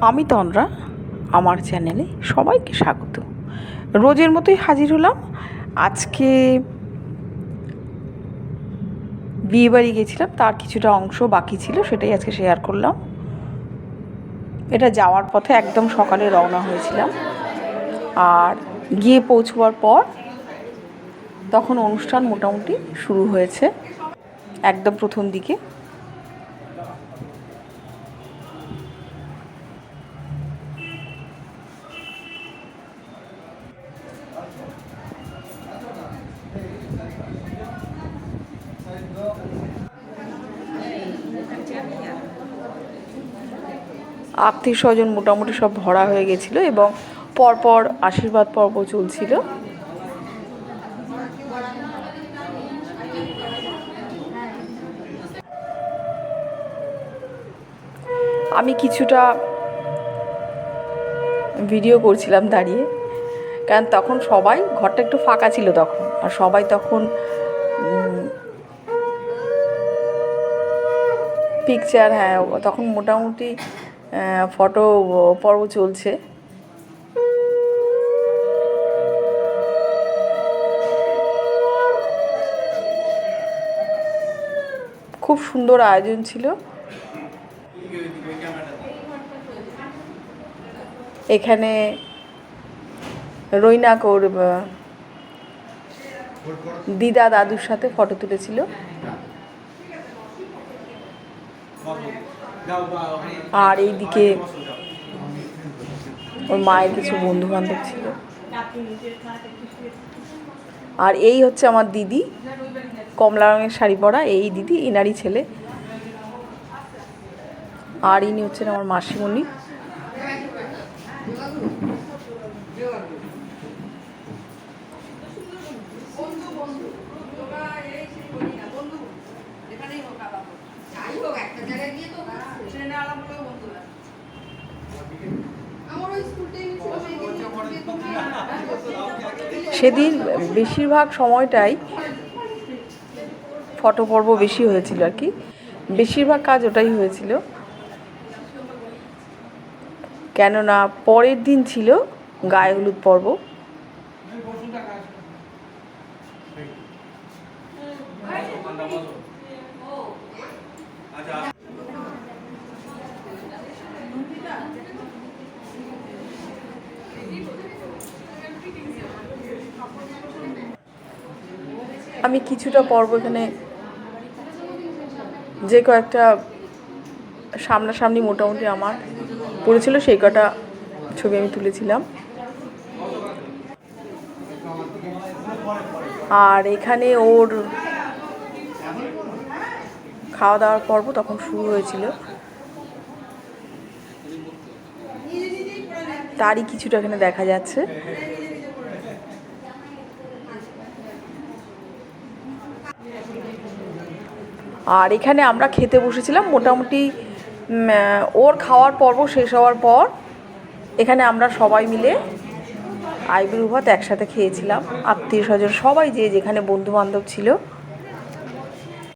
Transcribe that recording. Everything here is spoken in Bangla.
আমি তন্দ্রা, আমার চ্যানেলে সবাইকে স্বাগত। রোজের মতোই হাজির হলাম। আজকে বিয়েবাড়ি গেছিলাম, তার কিছুটা অংশ বাকি ছিল, সেটাই আজকে শেয়ার করলাম। এটা যাওয়ার পথে একদম সকালে রওনা হয়েছিলাম। আর গিয়ে পৌঁছবার পর তখন অনুষ্ঠান মোটামুটি শুরু হয়েছে, একদম প্রথম দিকে। আত্মীয় স্বজন মোটামুটি সব ভরা হয়ে গেছিল এবং পরপর আশীর্বাদ পর্ব চলছিল। আমি কিছুটা ভিডিও করছিলাম দাঁড়িয়ে, কারণ তখন সবাই, ঘরটা একটু ফাঁকা ছিল তখন, আর সবাই তখন পিকচার হ্যাঁ তখন মোটামুটি ফটো পর্ব চলছে। খুব সুন্দর আয়োজন ছিল। এখানে রইনাক ওর আহ, দিদা দাদুর সাথে ফটো তুলেছিল। আর এইদিকে ওর মায়ের কিছু বন্ধু বান্ধব ছিল। আর এই হচ্ছে আমার দিদি, কমলা রঙের শাড়ি পরা এই দিদি, ইনারই ছেলে। আর ইনি হচ্ছেন আমার মাসিমণি। সেদিন বেশিরভাগ সময়টাই ফটো পর্ব বেশি হয়েছিল আর কি। বেশিরভাগ কাজ ওটাই হয়েছিল। কেননা পরের দিন ছিল গায়ে হলুদ পর্ব। আমি কিছুটা পর্ব এখানে যে কয়েকটা সামনাসামনি মোটামুটি আমার পড়েছিল, সেই কটা ছবি আমি তুলেছিলাম। আর এখানে ওর খাওয়া দাওয়ার পর্ব তখন শুরু হয়েছিল। তারই কিছুটা এখানে দেখা যাচ্ছে। আর এখানে আমরা খেতে বসেছিলাম মোটামুটি ওর খাওয়ার পর্ব শেষ হওয়ার পর এখানে আমরা সবাই মিলে আইবির ভাত একসাথে খেয়েছিলাম। আত্মীয় স্বজন সবাই যে যেখানে বন্ধু বান্ধব ছিল